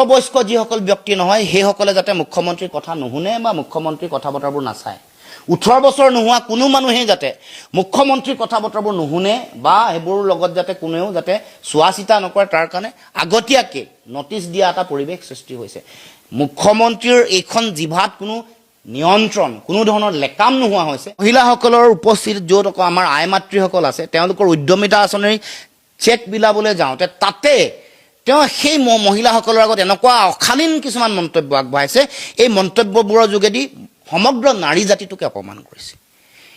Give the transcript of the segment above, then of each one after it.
প্ৰাপ্তবয়স্ক যিসকল ব্যক্তি নহয়, সেইসকলে যাতে মুখ্যমন্ত্ৰীৰ কথা নুশুনে বা মুখ্যমন্ত্ৰীৰ কথা বতৰাবোৰ নাচায়। ওঠৰ বছৰ নোহোৱা কোনো মানুহেই যাতে মুখ্যমন্ত্ৰীৰ কথা বতৰাবোৰ নুশুনে বা সেইবোৰৰ লগত যাতে কোনেও যাতে চোৱা চিতা নকৰে, তাৰ কাৰণে আগতীয়াকৈ নটিচ দিয়া এটা পৰিৱেশ সৃষ্টি হৈছে। মুখ্যমন্ত্ৰীৰ এইখন জিভাত কোনো নিয়ন্ত্ৰণ, কোনো ধৰণৰ লেকাম নোহোৱা হৈছে। মহিলাসকলৰ উপস্থিতিত য'ত আকৌ আমাৰ আই মাতৃসকল আছে, তেওঁলোকৰ উদ্যমিতা আঁচনিৰ চেক বিলাবলৈ যাওঁতে তাতে তেওঁ সেই ম- মহিলাসকলৰ আগত এনেকুৱা অশালীন কিছুমান মন্তব্য আগবঢ়াইছে। এই মন্তব্যবোৰৰ যোগেদি সমগ্ৰ নাৰী জাতিটোকে অপমান কৰিছে।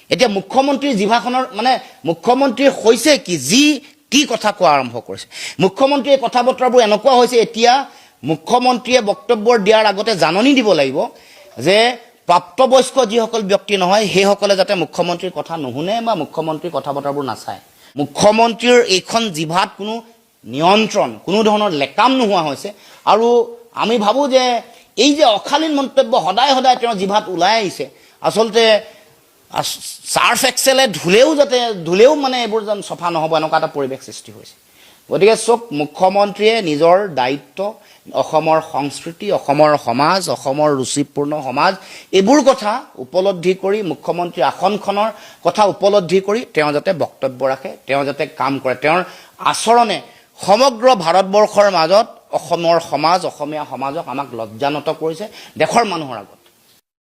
এতিয়া মুখ্যমন্ত্ৰীৰ জিভাখনৰ মানে মুখ্যমন্ত্ৰীৰ হৈছে কি, যি কি কথা কোৱা আৰম্ভ কৰিছে। মুখ্যমন্ত্ৰীয়ে কথা বতৰাবোৰ এনেকুৱা হৈছে, এতিয়া মুখ্যমন্ত্ৰীয়ে বক্তব্য দিয়াৰ আগতে জাননী দিব লাগিব যে প্ৰাপ্তবয়স্ক যিসকল ব্যক্তি নহয়, সেইসকলে যাতে মুখ্যমন্ত্ৰীৰ কথা নুশুনে বা মুখ্যমন্ত্ৰীৰ কথা বতৰাবোৰ নাচায়। মুখ্যমন্ত্ৰীৰ এইখন জিভাত কোনো নিয়ন্ত্ৰণ, কোনো ধৰণৰ লেকাম নোহোৱা হৈছে। আৰু আমি ভাবোঁ যে এই যে অশালীন মন্তব্য সদায় সদায় তেওঁৰ জিভাত ওলাই আহিছে, আচলতে আচ- চাৰ্ফ এক্সেলে ধুলেও যাতে, ধুলেও মানে এইবোৰ যেন চফা নহ'ব, এনেকুৱা এটা পৰিৱেশ সৃষ্টি হৈছে। গতিকে চব মুখ্যমন্ত্ৰীয়ে নিজৰ দায়িত্ব, অসমৰ সংস্কৃতি, অসমৰ সমাজ, অসমৰ ৰুচিপূৰ্ণ সমাজ, এইবোৰ কথা উপলব্ধি কৰি মুখ্যমন্ত্ৰীৰ আসনখনৰ কথা উপলব্ধি কৰি, তেওঁ যাতে বক্তব্য ৰাখে, তেওঁ যাতে কাম কৰে, তেওঁৰ আচৰণে সমগ্ৰ ভাৰতবৰ্ষৰ মাজত অসমৰ সমাজ অসমীয়া সমাজক আমাক লজ্জানত কৰিছে দেশৰ মানুহৰ আগত।